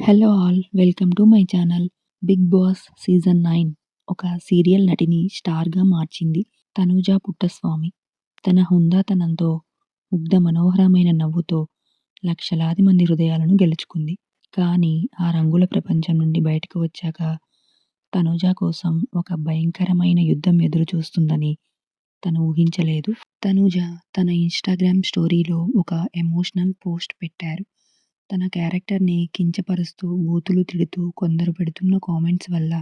Hello all welcome to my channel Bigg Boss season nine ఒక serial నటిని స్టార్గా మార్చింది తనూజ పుట్టస్వామి. తన హుందాతనంతో ముగ్ధ మనోహరమైన నవ్వుతో లక్షలాది మంది హృదయాలను గెలుచుకుంది. కానీ ఆ రంగుల ప్రపంచం నుండి బయటకు వచ్చాక తనూజ కోసం ఒక భయంకరమైన యుద్ధం ఎదురు చూస్తుందని తను ఊహించలేదు. తనూజ తన ఇన్స్టాగ్రామ్ స్టోరీలో ఒక ఎమోషనల్ పోస్ట్ పెట్టారు. తన క్యారెక్టర్ని కించపరుస్తూ బూతులు తిడుతూ కొందరు పెడుతున్న కామెంట్స్ వల్ల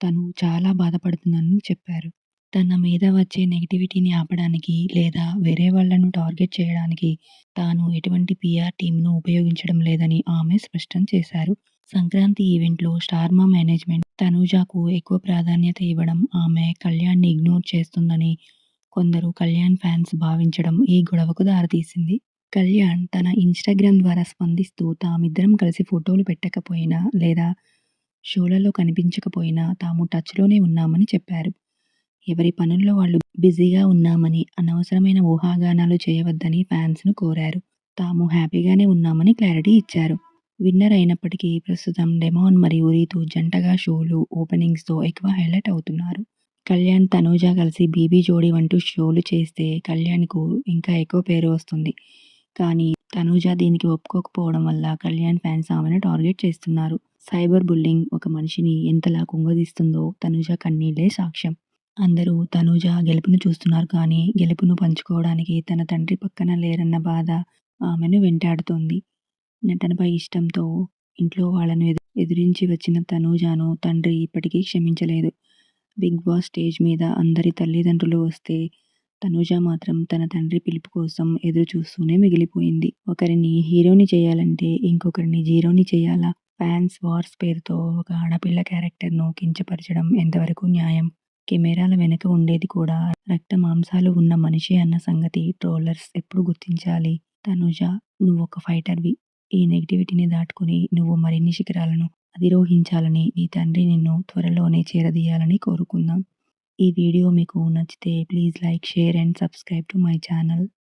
తను చాలా బాధపడుతుందని చెప్పారు. తన మీద వచ్చే నెగిటివిటీని ఆపడానికి లేదా వేరే వాళ్ళను టార్గెట్ చేయడానికి తాను ఎటువంటి పిఆర్ టీమ్ను ఉపయోగించడం లేదని ఆమె స్పష్టం చేశారు. సంక్రాంతి ఈవెంట్లో స్టార్మా మేనేజ్మెంట్ తనూజాకు ఎక్కువ ప్రాధాన్యత ఇవ్వడం ఆమె కళ్యాణ్ని ఇగ్నోర్ చేస్తుందని కొందరు కళ్యాణ్ ఫ్యాన్స్ భావించడం ఈ గొడవకు దారితీసింది. కళ్యాణ్ తన ఇన్స్టాగ్రామ్ ద్వారా స్పందిస్తూ తామిద్దరం కలిసి ఫోటోలు పెట్టకపోయినా లేదా షోలలో కనిపించకపోయినా తాము టచ్లోనే ఉన్నామని చెప్పారు. ఎవరి పనుల్లో వాళ్ళు బిజీగా ఉన్నామని అనవసరమైన ఊహాగానాలు చేయవద్దని ఫ్యాన్స్ను కోరారు. తాము హ్యాపీగానే ఉన్నామని క్లారిటీ ఇచ్చారు. విన్నర్ అయినప్పటికీ ప్రస్తుతం డెమాన్ మరియు రీతు జంటగా షోలు ఓపెనింగ్స్తో ఎక్కువ హైలైట్ అవుతున్నారు. కళ్యాణ్ తనూజ కలిసి బీబీ జోడి వంటూ షోలు చేస్తే కళ్యాణ్కు ఇంకా ఎక్కువ పేరు వస్తుంది. కానీ తనూజ దీనికి ఒప్పుకోకపోవడం వల్ల కళ్యాణ్ ఫ్యాన్స్ ఆమెను టార్గెట్ చేస్తున్నారు. సైబర్ బుల్లింగ్ ఒక మనిషిని ఎంతలా కుంగదీస్తుందో తనూజ కన్నీళ్ళే సాక్ష్యం. అందరూ తనూజ గెలుపును చూస్తున్నారు కానీ గెలుపును పంచుకోవడానికి తన తండ్రి పక్కన లేరన్న బాధ ఆమెను వెంటాడుతోంది. నటనపై ఇష్టంతో ఇంట్లో వాళ్ళను ఎదు వచ్చిన తనూజాను తండ్రి ఇప్పటికీ క్షమించలేదు. బిగ్ బాస్ స్టేజ్ మీద అందరి తల్లిదండ్రులు వస్తే తనూజ మాత్రం తన తండ్రి పిలుపు కోసం ఎదురు చూస్తూనే మిగిలిపోయింది. ఒకరిని హీరోని చేయాలంటే ఇంకొకరిని జీరోని చేయాలా? ఫ్యాన్స్ వార్స్ పేరుతో ఒక ఆడపిల్ల క్యారెక్టర్ను కించపరచడం ఎంతవరకు న్యాయం? కెమెరాల వెనుక ఉండేది కూడా రక్త మాంసాలు ఉన్న మనిషి అన్న సంగతి ట్రోలర్స్ ఎప్పుడు గుర్తించాలి? తనుజ నువ్వు ఒక ఫైటర్వి. ఈ నెగిటివిటీని దాటుకుని నువ్వు మరిన్ని శిఖరాలను అధిరోహించాలని నీ తండ్రి నిన్ను త్వరలోనే చేరదీయాలని కోరుకుందాం. ఈ వీడియో మీకు నచ్చితే please like share and subscribe to my channel.